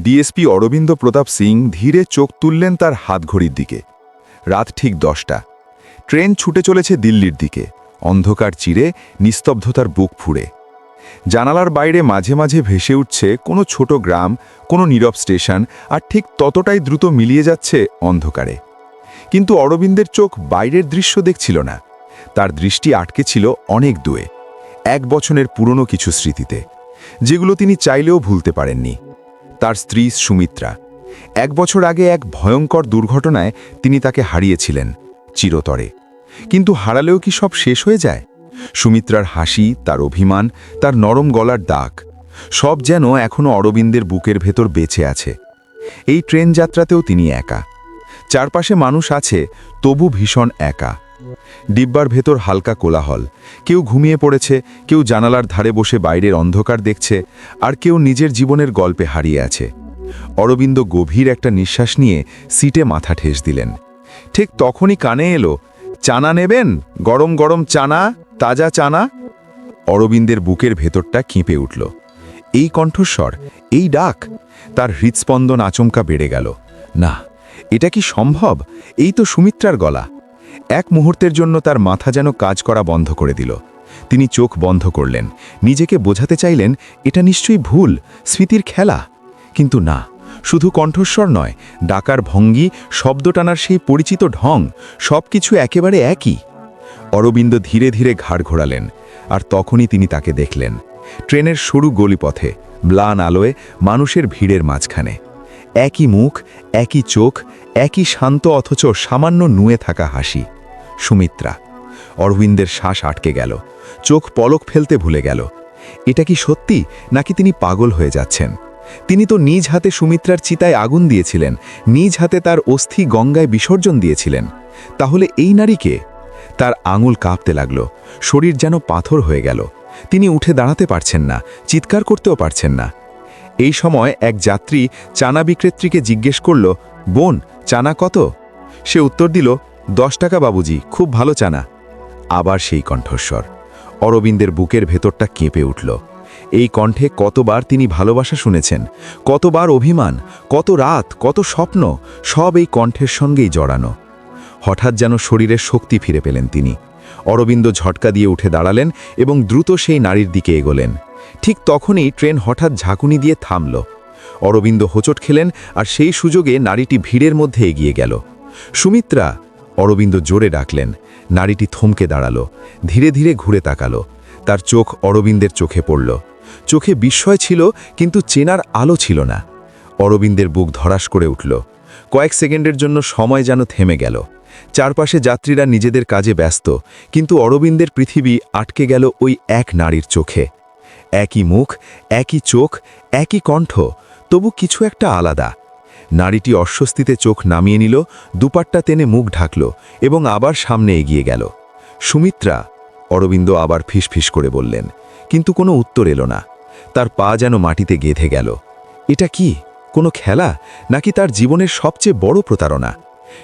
DSP Aurobindo Pratap Singh ধীরে চোখ তুললেন তার হাতঘড়ির দিকে। রাত ঠিক দশটা। ট্রেন ছুটে চলেছে দিল্লির দিকে। অন্ধকার চিরে নিস্তব্ধতার বুক ফুঁড়ে। জানালার বাইরে মাঝে মাঝে ভেসে উঠছে কোনো ছোট গ্রাম, কোনো নীরব স্টেশন আর ঠিক ততটাই দ্রুত মিলিয়ে যাচ্ছে অন্ধকারে। কিন্তু অরবিন্দের চোখ বাইরের দৃশ্য দেখছিল না। তার দৃষ্টি আটকে ছিল অনেক দূরে, এক বছরের পুরনো কিছু স্মৃতিতে, যেগুলো তিনি চাইলেও ভুলতে পারেননি। তার স্ত্রী সুমিত্রা। এক বছর আগে এক ভয়ঙ্কর দুর্ঘটনায় তিনি তাকে হারিয়েছিলেন চিরতরে। কিন্তু হারালেও কি সব শেষ হয়ে যায়? সুমিত্রার হাসি, তার অভিমান, তার নরম গলার দাগ, সব যেন এখনও অরবিন্দের বুকের ভেতর বেঁচে আছে। এই ট্রেন যাত্রাতেও তিনি একা। চারপাশে মানুষ আছে, তবু ভীষণ একা। ডিব্বার ভেতর হালকা কোলাহল। কেউ ঘুমিয়ে পড়েছে, কেউ জানালার ধারে বসে বাইরের অন্ধকার দেখছে, আর কেউ নিজের জীবনের গল্পে হারিয়ে আছে। অরবিন্দ গভীর একটা নিঃশ্বাস নিয়ে সিটে মাথা ঠেস দিলেন। ঠিক তখনই কানে এলো, চানা নেবেন? গরম গরম চানা? তাজা চানা? অরবিন্দের বুকের ভেতরটা কেঁপে উঠল। এই কণ্ঠস্বর, এই ডাক? তার হৃৎস্পন্দন আচমকা বেড়ে গেল। না, এটা কি সম্ভব? এই তো সুমিত্রার গলা। এক মুহূর্তের জন্য তার মাথা যেন কাজ করা বন্ধ করে দিল। তিনি চোখ বন্ধ করলেন। নিজেকে বোঝাতে চাইলেন, এটা নিশ্চয়ই ভুল, স্মৃতির খেলা। কিন্তু না, শুধু কণ্ঠস্বর নয়, ডাকার ভঙ্গি, শব্দ টানার সেই পরিচিত ঢং সব কিছু একেবারে একই। অরবিন্দ ধীরে ধীরে ঘাড় ঘোরালেন, আর তখনই তিনি তাকে দেখলেন। ট্রেনের সরু গলিপথে, ম্লান আলোয়, মানুষের ভিড়ের মাঝখানে। একই মুখ, একই চোখ একই শান্ত অথচ সামান্য নুয়ে থাকা হাসি। সুমিত্রা, অরবিন্দের শ্বাস আটকে গেল। চোখ পলক ফেলতে ভুলে গেল। এটা কি সত্যি, নাকি তিনি পাগল হয়ে যাচ্ছেন? তিনি তো নিজ হাতে সুমিত্রার চিতায় আগুন দিয়েছিলেন, নিজ হাতে তার অস্থি গঙ্গায় বিসর্জন দিয়েছিলেন। তাহলে এই নারীকে তার আঙুল কাঁপতে লাগল, শরীর যেন পাথর হয়ে গেল। তিনি উঠে দাঁড়াতে পারছেন না, চিৎকার করতেও পারছেন না। এই সময় এক যাত্রী চানা বিক্রেত্রীকে জিজ্ঞেস করল, বোন, চানা কত? সে উত্তর দিল, দশ টাকা বাবুজি, খুব ভালো চানা। আবার সেই কণ্ঠস্বর। অরবিন্দের বুকের ভেতরটা কেঁপে উঠল। এই কণ্ঠে কতবার তিনি ভালোবাসা শুনেছেন, কতবার অভিমান, কত রাত, কত স্বপ্ন, সব এই কণ্ঠের সঙ্গেই জড়ানো। হঠাৎ যেন শরীরের শক্তি ফিরে পেলেন তিনি। অরবিন্দ ঝটকা দিয়ে উঠে দাঁড়ালেন এবং দ্রুত সেই নারীর দিকে এগোলেন। ঠিক তখনই ট্রেন হঠাৎ ঝাঁকুনি দিয়ে থামল। অরবিন্দ হোঁচট খেলেন আর সেই সুযোগে নারীটি ভিড়ের মধ্যে এগিয়ে গেল। সুমিত্রা, অরবিন্দ জোরে ডাকলেন। নারীটি থমকে দাঁড়াল, ধীরে ধীরে ঘুরে তাকালো। তার চোখ অরবিন্দের চোখে পড়ল। চোখে বিস্ময় ছিল, কিন্তু চেনার আলো ছিল না। অরবিন্দের বুক ধরাস করে উঠল। কয়েক সেকেন্ডের জন্য সময় যেন থেমে গেল। চারপাশে যাত্রীরা নিজেদের কাজে ব্যস্ত, কিন্তু অরবিন্দের পৃথিবী আটকে গেল ওই এক নারীর চোখে। একই মুখ, একই চোখ, একই কণ্ঠ, তবু কিছু একটা আলাদা। নারীটি অস্বস্তিতে চোখ নামিয়ে নিল, দুপাট্টা টেনে মুখ ঢাকল এবং আবার সামনে এগিয়ে গেল। সুমিত্রা, অরবিন্দ আবার ফিসফিস করে বললেন, কিন্তু কোনো উত্তর এলো না। তার পা যেন মাটিতে গেঁথে গেল। এটা কি, কোনো খেলা, নাকি তার জীবনের সবচেয়ে বড় প্রতারণা?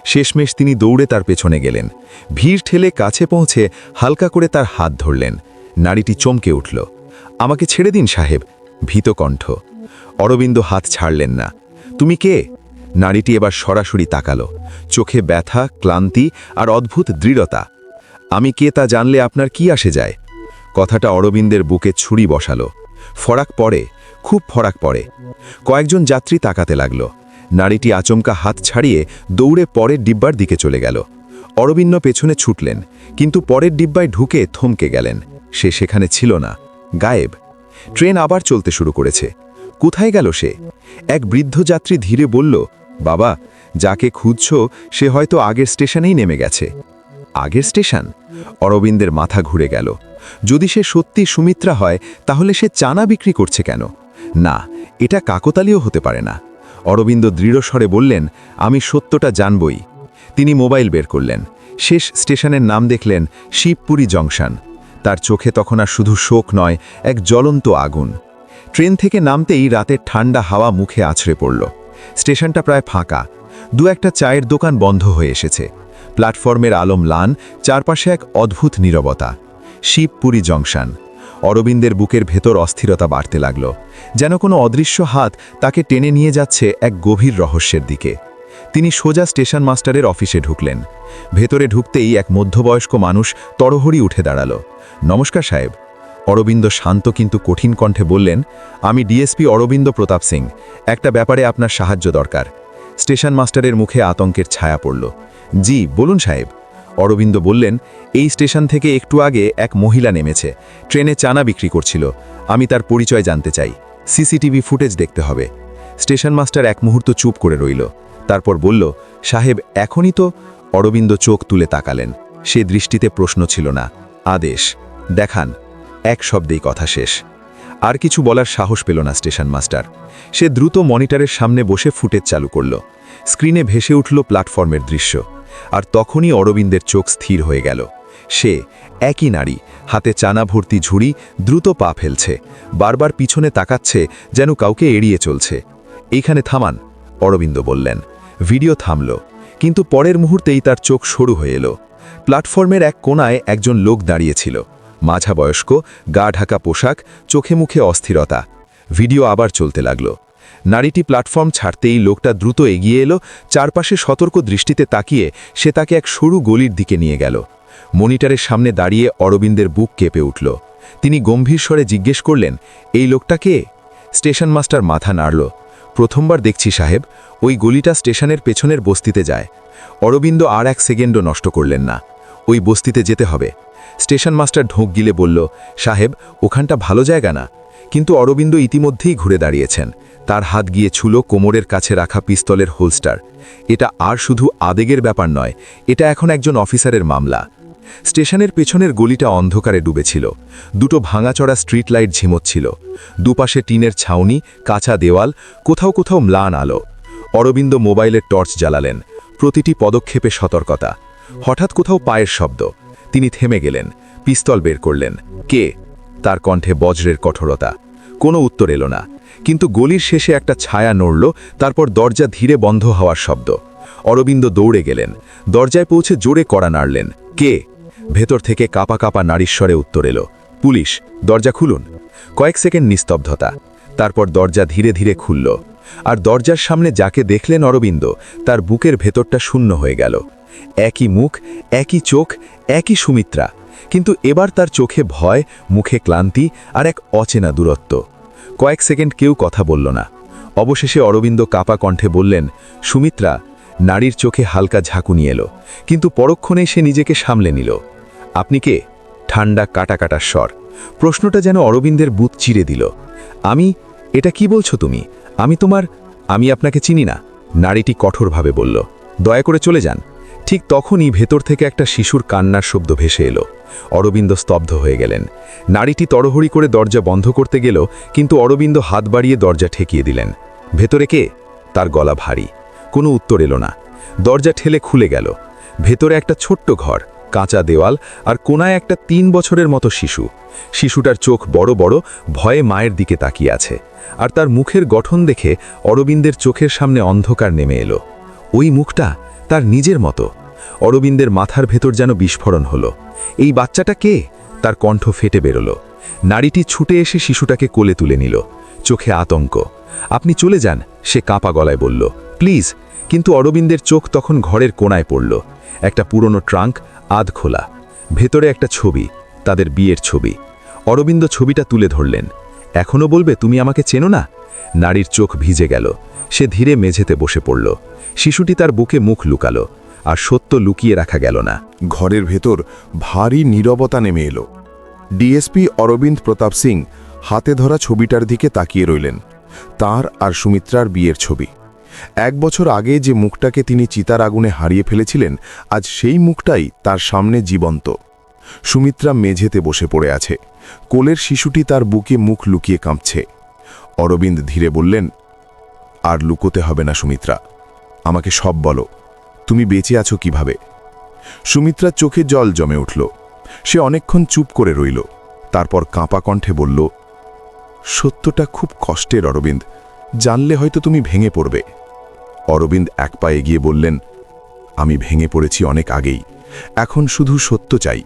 শেষমেশ তিনি দৌড়ে তার পেছনে গেলেন। ভিড় ঠেলে কাছে পৌঁছে হালকা করে তার হাত ধরলেন। নারীটি চমকে উঠল। আমাকে ছেড়ে দিন, সাহেব। ভীত কণ্ঠ। অরবিন্দ হাত ছাড়লেন না। তুমি কে? নারীটি এবার সরাসরি তাকালো। চোখে ব্যথা, ক্লান্তি আর অদ্ভুত দৃঢ়তা। আমি কে তা জানলে আপনার কি আসে যায়? কথাটা অরবিন্দের বুকে ছুরি বসালো। ফরাক পড়ে, খুব ফরাক পড়ে। কয়েকজন যাত্রী তাকাতে লাগল। নারীটি আচমকা হাত ছাড়িয়ে দৌড়ে পরের ডিব্বার দিকে চলে গেল। অরবিন্দ পেছনে ছুটলেন, কিন্তু পরের ডিব্বায় ঢুকে থমকে গেলেন। সে সেখানে ছিল না। গায়েব। ট্রেন আবার চলতে শুরু করেছে। কোথায় গেল সে? এক বৃদ্ধ যাত্রী ধীরে বলল, বাবা, যাকে খুঁজছ, সে হয়তো আগের স্টেশনেই নেমে গেছে। আগের স্টেশন? অরবিন্দের মাথা ঘুরে গেল। যদি সে সত্যি সুমিত্রা হয়, তাহলে সে চানা বিক্রি করছে কেন? না, এটা কাকতালীয় হতে পারে না। অরবিন্দ দৃঢ়স্বরে বললেন, আমি সত্যটা জানবই। তিনি মোবাইল বের করলেন। শেষ স্টেশনের নাম দেখলেন, শিবপুরী জংশন। তার চোখে তখন আর শুধু শোক নয়, এক জ্বলন্ত আগুন। ট্রেন থেকে নামতেই রাতের ঠান্ডা হাওয়া মুখে আছড়ে পড়ল। স্টেশনটা প্রায় ফাঁকা। দু একটা চায়ের দোকান বন্ধ হয়ে এসেছে। প্ল্যাটফর্মের আলম লান, চারপাশে এক অদ্ভুত নীরবতা। শিবপুরী জংশন। অরবিন্দের বুকের ভেতর অস্থিরতা বাড়তে লাগল। যেন কোনো অদৃশ্য হাত তাকে টেনে নিয়ে যাচ্ছে এক গভীর রহস্যের দিকে। তিনি সোজা স্টেশন মাস্টারের অফিসে ঢুকলেন। ভেতরে ঢুকতেই এক মধ্যবয়স্ক মানুষ তড়হড়ি উঠে দাঁড়াল। নমস্কার সাহেব। অরবিন্দ শান্ত কিন্তু কঠিন কণ্ঠে বললেন, আমি ডিএসপি অরবিন্দ প্রতাপ সিং। একটা ব্যাপারে আপনার সাহায্য দরকার। স্টেশন মাস্টারের মুখে আতঙ্কের ছায়া পড়ল। জি, বলুন সাহেব। অরবিন্দ বললেন, এই স্টেশন থেকে একটু আগে এক মহিলা নেমেছে। ট্রেনে চানা বিক্রি করছিল। আমি তার পরিচয় জানতে চাই। সিসিটিভি ফুটেজ দেখতে হবে। স্টেশন মাস্টার এক মুহূর্ত চুপ করে রইল। তারপর বলল, সাহেব, এখনই তো অরবিন্দ চোখ তুলে তাকালেন। সে দৃষ্টিতে প্রশ্ন ছিল না। আদেশ, দেখান, এক শব্দেই কথা শেষ। আর কিছু বলার সাহস পেল না স্টেশন মাস্টার। সে দ্রুত মনিটরের সামনে বসে ফুটেজ চালু করল। স্ক্রিনে ভেসে উঠল প্ল্যাটফর্মের দৃশ্য। আর তখনই অরবিন্দের চোখ স্থির হয়ে গেল। সে, একই নারী, হাতে চানা ভর্তি ঝুড়ি, দ্রুত পা ফেলছে। বারবার পিছনে তাকাচ্ছে, যেন কাউকে এড়িয়ে চলছে। এইখানে থামান অরবিন্দ বললেন, ভিডিও থামল, কিন্তু পরের মুহূর্তেই তার চোখ সরু হয়ে এলো। প্ল্যাটফর্মের এক কোনায় একজন লোক দাঁড়িয়েছিল মাঝা বয়স্ক গা ঢাকা পোশাক, চোখে মুখে অস্থিরতা। ভিডিও আবার চলতে লাগল। নারীটি প্ল্যাটফর্ম ছাড়তেই লোকটা দ্রুত এগিয়ে এলো, চারপাশে সতর্ক দৃষ্টিতে তাকিয়ে সে তাকে এক সরু গলির দিকে নিয়ে গেল। মনিটরের সামনে দাঁড়িয়ে অরবিন্দের বুক কেঁপে উঠল। তিনি গম্ভীর স্বরে জিজ্ঞেস করলেন, এই লোকটা কে? স্টেশন মাস্টার মাথা নাড়ল প্রথমবার দেখছি সাহেব, ওই গলিটা স্টেশনের পেছনের বস্তিতে যায়। অরবিন্দ আর এক সেকেন্ডও নষ্ট করলেন না। ওই বস্তিতে যেতে হবে। স্টেশন মাস্টার ঢোক গিলে বলল, সাহেব, ওখানটা ভালো জায়গা না। কিন্তু অরবিন্দ ইতিমধ্যেই ঘুরে দাঁড়িয়েছেন। তার হাত গিয়ে ছুলো কোমরের কাছে রাখা পিস্তলের হোলস্টার। এটা আর শুধু আবেগের ব্যাপার নয়, এটা এখন একজন অফিসারের মামলা। স্টেশনের পেছনের গলিটা অন্ধকারে ডুবেছিল। দুটো ভাঙাচড়া স্ট্রিট লাইট ঝিমোচ্ছিল। দুপাশে টিনের ছাউনি, কাঁচা দেওয়াল, কোথাও কোথাও ম্লান আলো। অরবিন্দ মোবাইলের টর্চ জ্বালালেন। প্রতিটি পদক্ষেপে সতর্কতা। হঠাৎ কোথাও পায়ের শব্দ। তিনি থেমে গেলেন। পিস্তল বের করলেন। কে? তার কণ্ঠে বজ্রের কঠোরতা। কোনো উত্তর এলো না। কিন্তু গলির শেষে একটা ছায়া নড়ল, তারপর দরজা ধীরে বন্ধ হওয়ার শব্দ। অরবিন্দ দৌড়ে গেলেন। দরজায় পৌঁছে জোরে কড়া নাড়লেন। কে? ভেতর থেকে কাপা কাপা নারীশ্বরে উত্তর এলো, পুলিশ, দরজা খুলুন। কয়েক সেকেন্ড নিস্তব্ধতা, তারপর দরজা ধীরে ধীরে খুলল, আর দরজার সামনে যাকে দেখলেন অরবিন্দ, তার বুকের ভেতরটা শূন্য হয়ে গেল। একই মুখ, একই চোখ, একই সুমিত্রা, কিন্তু এবার তার চোখে ভয়, মুখে ক্লান্তি আর এক অচেনা দূরত্ব। কয়েক সেকেন্ড কেউ কথা বলল না। অবশেষে অরবিন্দ কাপা কণ্ঠে বললেন, সুমিত্রা নারীর চোখে হালকা ঝাঁকুনি এলো, কিন্তু পরক্ষণেই সে নিজেকে সামলে নিল। আপনি কে? ঠান্ডা কাটা কাটা স্বর। প্রশ্নটা যেন অরবিন্দের বুথ চিরে দিল। আমি, এটা কি বলছো তুমি? আমি তোমার, আমি আপনাকে চিনি না? নারীটি কঠোরভাবে বলল, দয়া করে চলে যান। ঠিক তখনই ভেতর থেকে একটা শিশুর কান্নার শব্দ ভেসে এলো। অরবিন্দ স্তব্ধ হয়ে গেলেন। নারীটি তড়হড়ি করে দরজা বন্ধ করতে গেল, কিন্তু অরবিন্দ হাত বাড়িয়ে দরজা ঠেকিয়ে দিলেন। ভেতরে কে? তার গলা ভারী। কোনো উত্তর এলো না। দরজা ঠেলে খুলে গেল। ভেতরে একটা ছোট্ট ঘর, কাঁচা দেওয়াল আর কোনায় একটা তিন বছরের মতো শিশু। শিশুটার চোখ বড় বড়, ভয়ে মায়ের দিকে তাকিয়ে আছে। আর তার মুখের গঠন দেখে অরবিন্দের চোখের সামনে অন্ধকার নেমে এলো। ওই মুখটা তার নিজের মতো। অরবিন্দের মাথার ভেতর যেন বিস্ফোরণ হলো। এই বাচ্চাটা কে? তার কণ্ঠ ফেটে বেরোলো। নারীটি ছুটে এসে শিশুটাকে কোলে তুলে নিল। চোখে আতঙ্ক। আপনি চলে যান, সে কাঁপা গলায় বলল, প্লিজ কিন্তু অরবিন্দের চোখ তখন ঘরের কোনায় পড়ল। একটা পুরনো ট্রাঙ্ক আধ খোলা। ভেতরে একটা ছবি, তাদের বিয়ের ছবি। অরবিন্দ ছবিটা তুলে ধরলেন। এখনও বলবে, তুমি আমাকে চেনো না? নারীর চোখ ভিজে গেল। সে ধীরে মেঝেতে বসে পড়ল। শিশুটি তার বুকে মুখ লুকালো, আর সত্য লুকিয়ে রাখা গেল না। ঘরের ভেতর ভারী নীরবতা নেমে এলো। ডিএসপি অরবিন্দ প্রতাপ সিং হাতে ধরা ছবিটার দিকে তাকিয়ে রইলেন। তার আর সুমিত্রার বিয়ের ছবি। এক বছর আগে যে মুখটাকে তিনি চিতার আগুনে হারিয়ে ফেলেছিলেন, আজ সেই মুখটাই তার সামনে জীবন্ত। সুমিত্রা মেঝেতে বসে পড়ে আছে। কোলের শিশুটি তার বুকে মুখ লুকিয়ে কাঁপছে। অরবিন্দ ধীরে বললেন, আর লুকোতে হবে না সুমিত্রা। আমাকে সব বলো। তুমি বেঁচে আছো কীভাবে? সুমিত্রার চোখে জল জমে উঠল। সে অনেকক্ষণ চুপ করে রইল। তারপর কাঁপা কণ্ঠে বলল, সত্যটা খুব কষ্টের অরবিন্দ। জানলে হয়তো তুমি ভেঙে পড়বে। অরবিন্দ এক পা এগিয়ে বললেন, আমি ভেঙে পড়েছি অনেক আগেই। এখন শুধু সত্য চাই।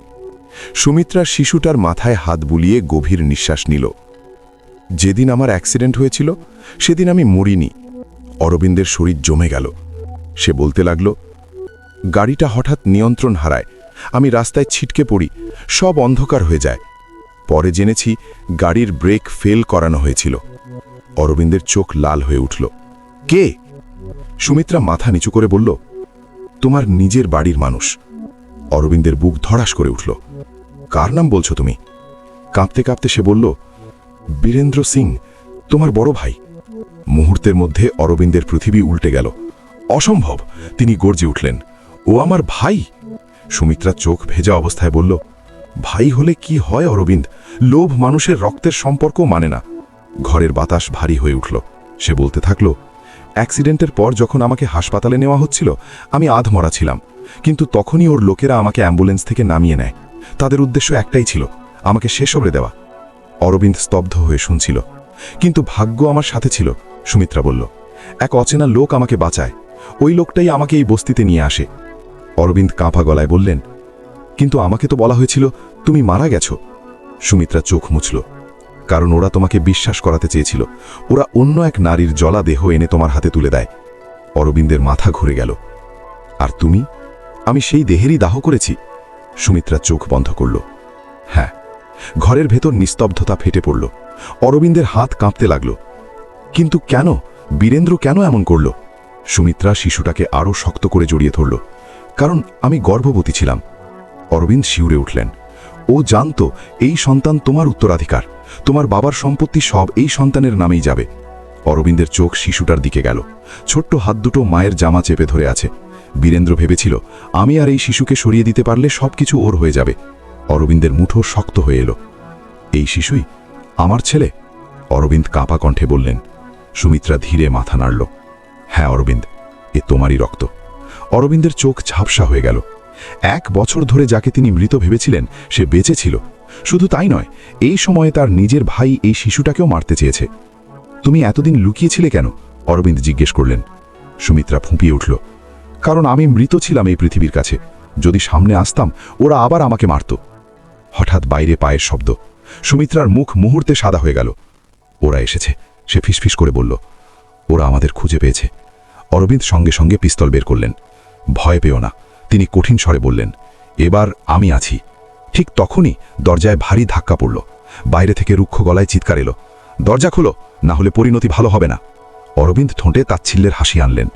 সুমিত্রা শিশুটার মাথায় হাত বুলিয়ে গভীর নিঃশ্বাস নিল। যেদিন আমার অ্যাক্সিডেন্ট হয়েছিল, সেদিন আমি মরিনি। অরবিন্দের শরীর জমে গেল। সে বলতে লাগল, গাড়িটা হঠাৎ নিয়ন্ত্রণ হারায়। আমি রাস্তায় ছিটকে পড়ি। সব অন্ধকার হয়ে যায়। পরে জেনেছি গাড়ির ব্রেক ফেল করানো হয়েছিল। অরবিন্দের চোখ লাল হয়ে উঠল। কে? সুমিত্রা মাথা নিচু করে বলল, তোমার নিজের বাড়ির মানুষ। অরবিন্দের বুক ধড়াস করে উঠল। কার নাম বলছো তুমি? কাঁপতে কাঁপতে সে বলল, বীরেন্দ্র সিং, তোমার বড় ভাই। মুহূর্তের মধ্যে অরবিন্দের পৃথিবী উল্টে গেল। অসম্ভব, তিনি গর্জে উঠলেন। ও আমার ভাই? সুমিত্রা চোখ ভেজা অবস্থায় বলল, ভাই হলে কি হয় অরবিন্দ? লোভ মানুষের রক্তের সম্পর্ক মানে না। ঘরের বাতাস ভারী হয়ে উঠল। সে বলতে থাকল অ্যাক্সিডেন্টের পর যখন আমাকে হাসপাতালে নেওয়া হচ্ছিল, আমি আধমরা ছিলাম। কিন্তু তখনই ওর লোকেরা আমাকে অ্যাম্বুলেন্স থেকে নামিয়ে নেয়। তাদের উদ্দেশ্য একটাই ছিল, আমাকে শেষ করে দেওয়া। অরবিন্দ স্তব্ধ হয়ে শুনছিল। কিন্তু ভাগ্য আমার সাথে ছিল, সুমিত্রা বলল। এক অচেনা লোক আমাকে বাঁচায়। ওই লোকটাই আমাকে এই বস্তিতে নিয়ে আসে। অরবিন্দ কাঁপা গলায় বললেন, কিন্তু আমাকে তো বলা হয়েছিল, তুমি মারা গেছো। সুমিত্রা চোখ মুছল। কারণ ওরা তোমাকে বিশ্বাস করাতে চেয়েছিল। ওরা অন্য এক নারীর জলা দেহ এনে তোমার হাতে তুলে দেয়। অরবিন্দের মাথা ঘুরে গেল। আর তুমি? আমি সেই দেহেরই দাহ করেছি। সুমিত্রা চোখ বন্ধ করল। হ্যাঁ ঘরের ভেতর নিস্তব্ধতা ফেটে পড়ল। অরবিন্দের হাত কাঁপতে লাগল। কিন্তু কেন? বীরেন্দ্র কেন এমন করল? সুমিত্রা শিশুটাকে আরও শক্ত করে জড়িয়ে ধরল। কারণ আমি গর্ভবতী ছিলাম। অরবিন্দ শিউরে উঠলেন। ও জানত এই সন্তান তোমার উত্তরাধিকার। তোমার বাবার সম্পত্তি সব এই সন্তানের নামেই যাবে। অরবিন্দের চোখ শিশুটার দিকে গেল। ছোট্ট হাত দুটো মায়ের জামা চেপে ধরে আছে। বীরেন্দ্র ভেবেছিল, আমি আর এই শিশুকে সরিয়ে দিতে পারলে সবকিছু ওর হয়ে যাবে। অরবিন্দের মুঠো শক্ত হয়ে এলো। এই শিশুই? আমার ছেলে? অরবিন্দ কাঁপা কণ্ঠে বললেন। সুমিত্রা ধীরে মাথা নাড়ল। হ্যাঁ অরবিন্দ, এ তোমারই রক্ত। অরবিন্দের চোখ ঝাপসা হয়ে গেল। এক বছর ধরে যাকে তিনি মৃত ভেবেছিলেন, সে বেঁচে ছিল। শুধু তাই নয়, এই সময়ে তার নিজের ভাই এই শিশুটাকেও মারতে চেয়েছে। তুমি এতদিন লুকিয়েছিলে কেন? অরবিন্দ জিজ্ঞেস করলেন। সুমিত্রা ফুঁপিয়ে উঠল। কারণ আমি মৃত ছিলাম এই পৃথিবীর কাছে। যদি সামনে আসতাম, ওরা আবার আমাকে মারত। হঠাৎ বাইরে পায়ের শব্দ। সুমিত্রার মুখ মুহূর্তে সাদা হয়ে গেল। ওরা এসেছে। সে ফিসফিস করে বলল, ওরা আমাদের খুঁজে পেয়েছে। অরবিন্দ সঙ্গে সঙ্গে পিস্তল বের করলেন। ভয় পেও না। তিনি কঠিন স্বরে বললেন, এবার আমি আছি। ঠিক তখনই দরজায় ভারী ধাক্কা পড়ল। বাইরে থেকে রুক্ষ গলায় চিৎকার এলো। দরজা খুলো, না হলে পরিণতি ভালো হবে না। অরবিন্দ ঠোঁটে তাচ্ছিল্যের হাসি আনলেন।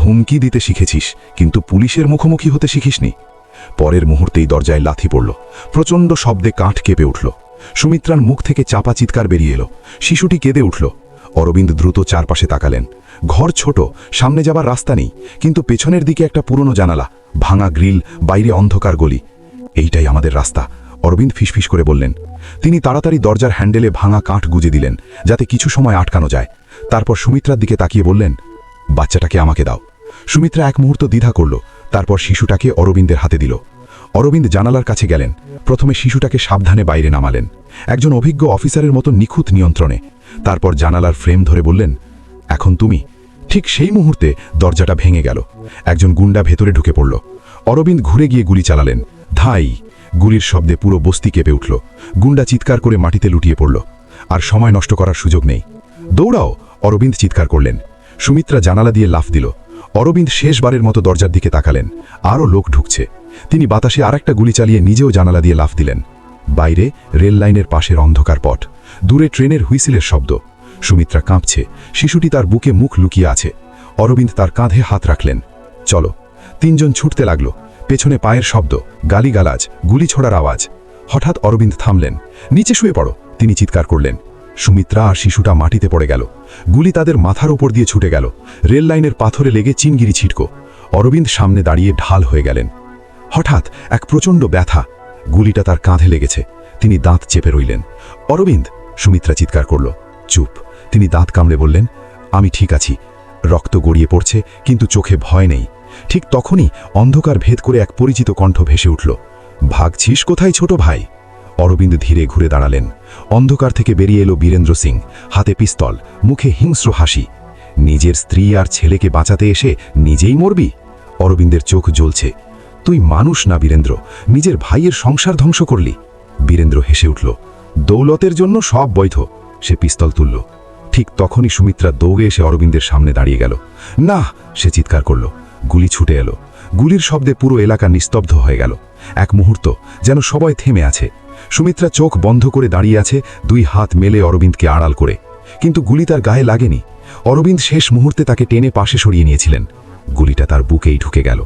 হুমকি দিতে শিখেছিস, কিন্তু পুলিশের মুখোমুখি হতে শিখিসনি। পরের মুহূর্তেই দরজায় লাথি পড়ল। প্রচণ্ড শব্দে কাঠ কেঁপে উঠল। সুমিত্রার মুখ থেকে চাপা চিৎকার বেরিয়ে এলো। শিশুটি কেঁদে উঠল। অরবিন্দ দ্রুত চারপাশে তাকালেন। ঘর ছোট, সামনে যাবার রাস্তা নেই, কিন্তু পেছনের দিকে একটা পুরনো জানালা। ভাঙা গ্রিল, বাইরে অন্ধকার গলি। এইটাই আমাদের রাস্তা। অরবিন্দ ফিসফিস করে বললেন, তিনি তাড়াতাড়ি দরজার হ্যান্ডেলে ভাঙা কাঠ গুজে দিলেন, যাতে কিছু সময় আটকানো যায়। তারপর সুমিত্রার দিকে তাকিয়ে বললেন, বাচ্চাটাকে আমাকে দাও। সুমিত্রা এক মুহূর্ত দ্বিধা করল, তারপর শিশুটাকে অরবিন্দের হাতে দিল। অরবিন্দ জানালার কাছে গেলেন, প্রথমে শিশুটাকে সাবধানে বাইরে নামালেন। একজন অভিজ্ঞ অফিসারের মতো নিখুঁত নিয়ন্ত্রণে। তারপর জানালার ফ্রেম ধরে বললেন, এখন তুমি? ঠিক সেই মুহূর্তে দরজাটা ভেঙে গেল। একজন গুন্ডা ভেতরে ঢুকে পড়ল। অরবিন্দ ঘুরে গিয়ে গুলি চালালেন। ধাই গুলির শব্দে পুরো বস্তি কেঁপে উঠল। গুন্ডা চিৎকার করে মাটিতে লুটিয়ে পড়ল। আর সময় নষ্ট করার সুযোগ নেই। দৌড়াও, অরবিন্দ চিৎকার করলেন। সুমিত্রা জানালা দিয়ে লাফ দিল। অরবিন্দ শেষবারের মতো দরজার দিকে তাকালেন। আরও লোক ঢুকছে। তিনি বাতাসে আরেকটা গুলি চালিয়ে নিজেও জানালা দিয়ে লাফ দিলেন। বাইরে রেল লাইনের পাশের অন্ধকার পট দূরে ট্রেনের হুইসিলের শব্দ। সুমিত্রা কাঁপছে। শিশুটি তার বুকে মুখ লুকিয়ে আছে। অরবিন্দ তার কাঁধে হাত রাখলেন। চলো, তিনজন ছুটতে লাগল। পেছনে পায়ের শব্দ, গালিগালাজ, গুলি ছোড়ার আওয়াজ। হঠাৎ অরবিন্দ থামলেন। নিচে শুয়ে পড়ো, তিনি চিৎকার করলেন। সুমিত্রা আর শিশুটা মাটিতে পড়ে গেল। গুলি তাদের মাথার ওপর দিয়ে ছুটে গেল। রেল লাইনের পাথরে লেগে চিনগিরি ছিটকো। অরবিন্দ সামনে দাঁড়িয়ে ঢাল হয়ে গেলেন। হঠাৎ এক প্রচণ্ড ব্যথা। গুলিটা তার কাঁধে লেগেছে। তিনি দাঁত চেপে রইলেন। অরবিন্দ, সুমিত্রা চিৎকার করল। চুপ। তিনি দাঁত কামড়ে বললেন, আমি ঠিক আছি। রক্ত গড়িয়ে পড়ছে, কিন্তু চোখে ভয় নেই। ঠিক তখনই অন্ধকার ভেদ করে এক পরিচিত কণ্ঠ ভেসে উঠল। ভাগছিস কোথায় ছোট ভাই? অরবিন্দ ধীরে ঘুরে দাঁড়ালেন। অন্ধকার থেকে বেরিয়ে এলো বীরেন্দ্র সিং, হাতে পিস্তল, মুখে হিংস্র হাসি। নিজের স্ত্রী আর ছেলেকে বাঁচাতে এসে নিজেই মরবি? অরবিন্দের চোখ জ্বলছে। তুই মানুষ না বীরেন্দ্র, নিজের ভাইয়ের সংসার ধ্বংস করলি। বীরেন্দ্র হেসে উঠল। দৌলতের জন্য সব বৈধ। সে পিস্তল তুলল। ঠিক তখনই সুমিত্রা দৌড়ে এসে অরবিন্দের সামনে দাঁড়িয়ে গেল। না, সে চিৎকার করল। গুলি ছুটে এলো। গুলির শব্দে পুরো এলাকা নিস্তব্ধ হয়ে গেল। এক মুহূর্ত যেন সবাই থেমে আছে। সুমিত্রা চোখ বন্ধ করে দাঁড়িয়ে আছে, দুই হাত মেলে অরবিন্দকে আড়াল করে। কিন্তু গুলি তার গায়ে লাগেনি। অরবিন্দ শেষ মুহূর্তে তাকে টেনে পাশে সরিয়ে নিয়েছিলেন। গুলিটা তার বুকেই ঢুকে গেল।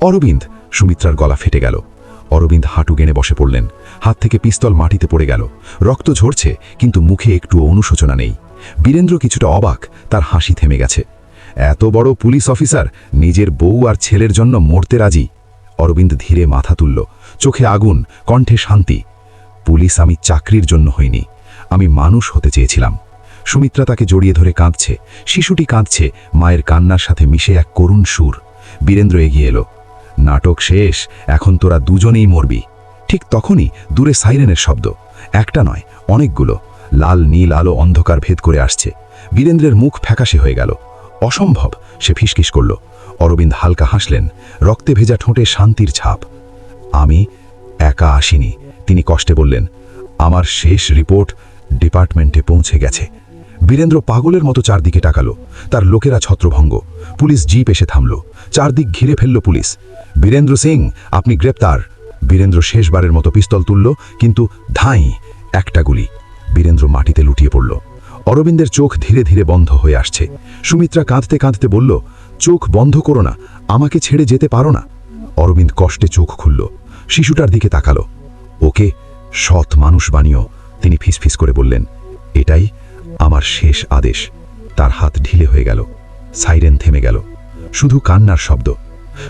অরবিন্দ, সুমিত্রার গলা ফেটে গেল। অরবিন্দ হাঁটু গেনে বসে পড়লেন। হাত থেকে পিস্তল মাটিতে পড়ে গেল। রক্ত ঝরছে, কিন্তু মুখে একটু অনুশোচনা নেই। বীরেন্দ্র কিছুটা অবাক, তার হাসি থেমে গেছে। এত বড় পুলিশ অফিসার নিজের বউ আর ছেলের জন্য মরতে রাজি। অরবিন্দ ধীরে মাথা তুলল, চোখে আগুন, কণ্ঠে শান্তি। পুলিশ আমি চাকরির জন্য হইনি, আমি মানুষ হতে চেয়েছিলাম। সুমিত্রা তাকে জড়িয়ে ধরে কাঁদছে, শিশুটি কাঁদছে, মায়ের কান্নার সাথে মিশে এক করুণ সুর। বীরেন্দ্র এগিয়ে এলো, নাটক শেষ, এখন তোরা দুজনেই মরবি। ঠিক তখনই দূরে সাইরেনের শব্দ, একটা নয়, অনেকগুলো। লাল, নীল আলো অন্ধকার ভেদ করে আসছে। বীরেন্দ্রের মুখ ফ্যাকাশে হয়ে গেল। অসম্ভব, সে ফিসকিস করল। অরবিন্দ হালকা হাসলেন, রক্তে ভেজা ঠোঁটে শান্তির ছাপ। আমি একা আসিনি, তিনি কষ্টে বললেন, আমার শেষ রিপোর্ট ডিপার্টমেন্টে পৌঁছে গেছে। বীরেন্দ্র পাগলের মতো চারদিকে টাকালো তার লোকেরা ছত্রভঙ্গ, পুলিশ জিপ এসে থামল, চারদিক ঘিরে ফেলল পুলিশ। বীরেন্দ্র সিং, আপনি গ্রেপ্তার। বীরেন্দ্র শেষবারের মতো পিস্তল তুলল, কিন্তু ধাই, একটা গুলি। বীরেন্দ্র মাটিতে লুটিয়ে পড়ল। অরবিন্দের চোখ ধীরে ধীরে বন্ধ হয়ে আসছে। সুমিত্রা কাঁদতে কাঁদতে বলল, চোখ বন্ধ করো না, আমাকে ছেড়ে যেতে পারো না। অরবিন্দ কষ্টে চোখ খুলল, শিশুটার দিকে তাকালো। ওকে, সৎ মানুষ বানিয়েও তিনি ফিসফিস করে বললেন। এটাই আমার শেষ আদেশ। তার হাত ঢিলে হয়ে গেল, সাইরেন থেমে গেল, শুধু কান্নার শব্দ।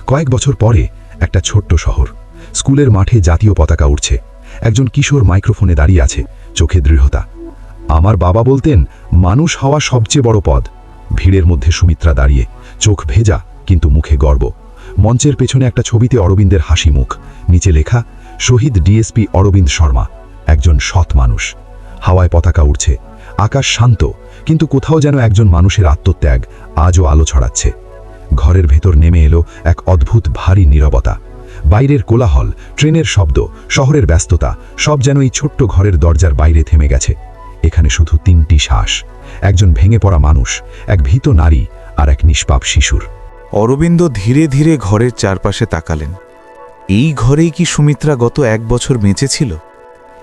কয়েক বছর পরে একটা ছোট্ট শহর, স্কুলের মাঠে জাতীয় পতাকা উঠছে একজন কিশোর মাইক্রোফোনে দাঁড়িয়ে আছে, চোখে দৃঢ়তা। আমার বাবা বলতেন, মানুষ হওয়া সবচেয়ে বড় পদ ভিড়ের মধ্যে সুমিত্রা দাঁড়িয়ে, চোখ ভেজা, কিন্তু মুখে গর্ব। মঞ্চের পেছনে একটা ছবিতে অরবিন্দের হাসি মুখ। নিচে লেখা, শহীদ ডিএসপি অরবিন্দ শর্মা, একজন সৎ মানুষ। হাওয়ায় পতাকা উঠছে আকাশ শান্ত, কিন্তু কোথাও যেন একজন মানুষের আত্মত্যাগ আজও আলো ছড়াচ্ছে। ঘরের ভেতর নেমে এলো এক অদ্ভুত, ভারী নীরবতা। বাইরের কোলাহল, ট্রেনের শব্দ, শহরের ব্যস্ততা, সব যেন এই ছোট্ট ঘরের দরজার বাইরে থেমে গেছে। এখানে শুধু তিনটি শ্বাস, একজন ভেঙে পড়া মানুষ, এক ভীত নারী আর এক নিষ্পাপ শিশুর। অরবিন্দ ধীরে ধীরে ঘরের চারপাশে তাকালেন। এই ঘরেই কি সুমিত্রা গত এক বছর বেঁচেছিল?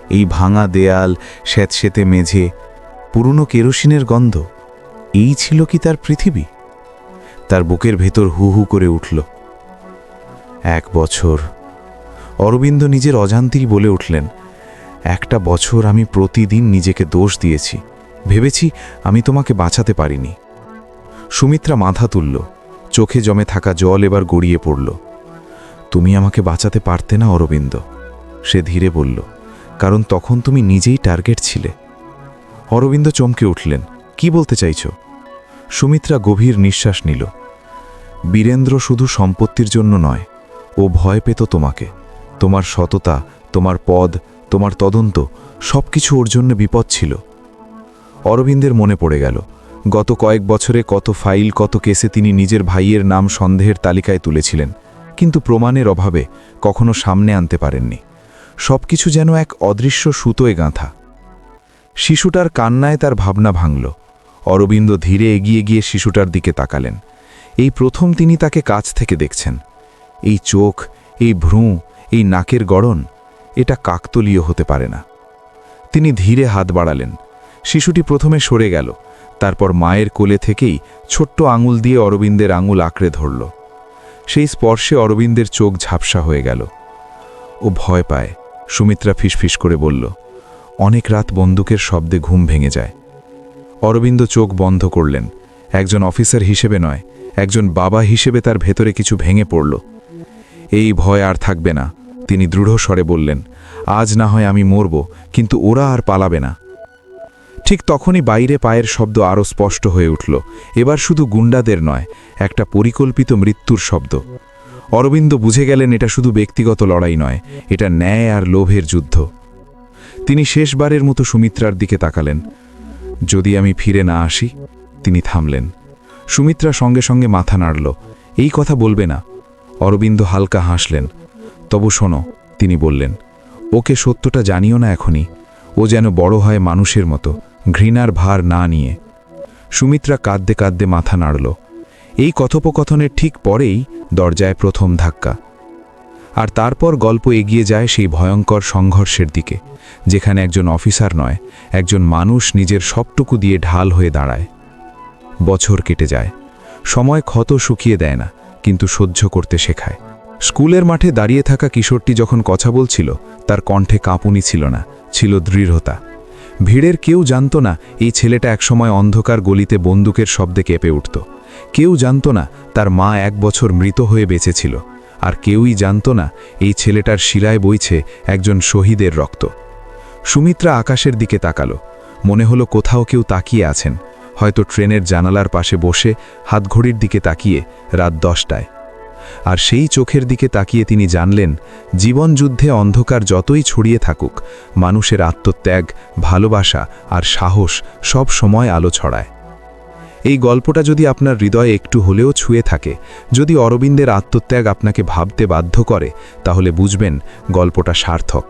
এই ভাঙা দেয়াল, স্যাঁতসেতে মেঝে, পুরনো কেরোসিনের গন্ধ, এই ছিল কি তার পৃথিবী? তার বুকের ভেতর হু হু করে উঠল। এক বছর। অরবিন্দ নিজের অজান্তেই বলে উঠলেন একটা বছর আমি প্রতিদিন নিজেকে দোষ দিয়েছি। ভেবেছি আমি তোমাকে বাঁচাতে পারিনি। সুমিত্রা মাথা তুলল। চোখে জমে থাকা জল এবার গড়িয়ে পড়ল। তুমি আমাকে বাঁচাতে পারতে না, অরবিন্দ, সে ধীরে বলল। কারণ তখন তুমি নিজেই টার্গেট ছিলে। অরবিন্দ চমকে উঠলেন। কি বলতে চাইছ? সুমিত্রা গভীর নিঃশ্বাস নিল। বীরেন্দ্র শুধু সম্পত্তির জন্য নয়, ও ভয় পেত তোমাকে। তোমার সততা, তোমার পদ তোমার তদন্ত সব কিছু ওর জন্য বিপদ ছিল। অরবিন্দের মনে পড়ে গেল, গত কয়েক বছরে কত ফাইল, কত কেসে তিনি নিজের ভাইয়ের নাম সন্দেহের তালিকায় তুলেছিলেন, কিন্তু প্রমাণের অভাবে কখনো সামনে আনতে পারেননি। সবকিছু যেন এক অদৃশ্য সুতোয় গাঁথা। শিশুটার কান্নায় তার ভাবনা ভাঙল। অরবিন্দ ধীরে এগিয়ে গিয়ে শিশুটার দিকে তাকালেন। এই প্রথম তিনি তাকে কাছ থেকে দেখছেন। এই চোখ, এই ভ্রু, এই নাকের গড়ন এটা কাকতলীয় হতে পারে না। তিনি ধীরে হাত বাড়ালেন। শিশুটি প্রথমে সরে গেল, তারপর মায়ের কোলে থেকেই ছোট্ট আঙুল দিয়ে অরবিন্দের আঙুল আঁকড়ে ধরল। সেই স্পর্শে অরবিন্দের চোখ ঝাপসা হয়ে গেল। ও ভয় পায়। সুমিত্রা ফিসফিস করে বলল, অনেক রাত বন্দুকের শব্দে ঘুম ভেঙে যায়। অরবিন্দ চোখ বন্ধ করলেন। একজন অফিসার হিসেবে নয়, একজন বাবা হিসেবে তার ভেতরে কিছু ভেঙে পড়ল। এই ভয় আর থাকবে না। তিনি দৃঢ় স্বরে বললেন, আজ না হয় আমি মরব, কিন্তু ওরা আর পালাবে না। ঠিক তখনই বাইরে পায়ের শব্দ আরও স্পষ্ট হয়ে উঠল। এবার শুধু গুন্ডাদের নয়, একটা পরিকল্পিত মৃত্যুর শব্দ। অরবিন্দ বুঝে গেলেন এটা শুধু ব্যক্তিগত লড়াই নয়, এটা ন্যায় আর লোভের যুদ্ধ। তিনি শেষবারের মতো সুমিত্রার দিকে তাকালেন। যদি আমি ফিরে না আসি, তিনি থামলেন। সুমিত্রা সঙ্গে সঙ্গে মাথা নাড়ল। এই কথা বলবে না। অরবিন্দ হালকা হাসলেন। তবু শোনো, তিনি বললেন, ওকে সত্যটা জানিও না এখনই, ও যেন বড় হয় মানুষের মতো, ঘৃণার ভার না নিয়ে। সুমিত্রা কাঁদতে কাঁদতে মাথা নাড়ল। এই কথোপকথনের ঠিক পরেই দরজায় প্রথম ধাক্কা। আর তারপর গল্প এগিয়ে যায় সেই ভয়ঙ্কর সংঘর্ষের দিকে, যেখানে একজন অফিসার নয়, একজন মানুষ নিজের সবটুকু দিয়ে ঢাল হয়ে দাঁড়ায়। বছর কেটে যায়। সময় ক্ষত শুকিয়ে দেয় না, কিন্তু সহ্য করতে শেখায়। স্কুলের মাঠে দাঁড়িয়ে থাকা কিশোরটি যখন কথা বলছিল, তার কণ্ঠে কাঁপুনি ছিল না, ছিল দৃঢ়তা। ভিড়ের কেউ জানত না, এই ছেলেটা একসময় অন্ধকার গলিতে বন্দুকের শব্দে কেঁপে উঠত। কেউ জানত না, তার মা এক বছর মৃত হয়ে বেঁচেছিল। আর কেউই জানত না, এই ছেলেটার শিরায় বইছে একজন শহীদের রক্ত। সুমিত্রা আকাশের দিকে তাকালো। মনে হলো কোথাও কেউ তাকিয়ে আছেন। হয়তো ট্রেনের জানালার পাশে বসে, হাতঘড়ির দিকে তাকিয়ে, রাত দশটায়। আর সেই চোখের দিকে তাকিয়ে তিনি জানলেন জীবনযুদ্ধে অন্ধকার যতই ছড়িয়ে থাকুক, মানুষের আত্মত্যাগ, ভালোবাসা আর সাহস সব সময় আলো ছড়ায়। এই গল্পটা যদি আপনার হৃদয়ে একটু হলেও ছুঁয়ে থাকে, যদি অরবিন্দের আত্মত্যাগ আপনাকে ভাবতে বাধ্য করে, তাহলে বুঝবেন গল্পটা সার্থক।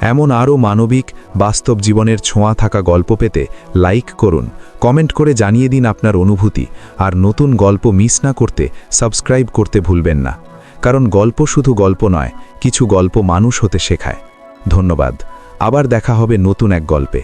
এমন আরও মানবিক, বাস্তব জীবনের ছোঁয়া থাকা গল্প পেতে লাইক করুন, কমেন্ট করে জানিয়ে দিন আপনার অনুভূতি, আর নতুন গল্প মিস না করতে সাবস্ক্রাইব করতে ভুলবেন না। কারণ গল্প শুধু গল্প নয়, কিছু গল্প মানুষ হতে শেখায়। ধন্যবাদ। আবার দেখা হবে নতুন এক গল্পে।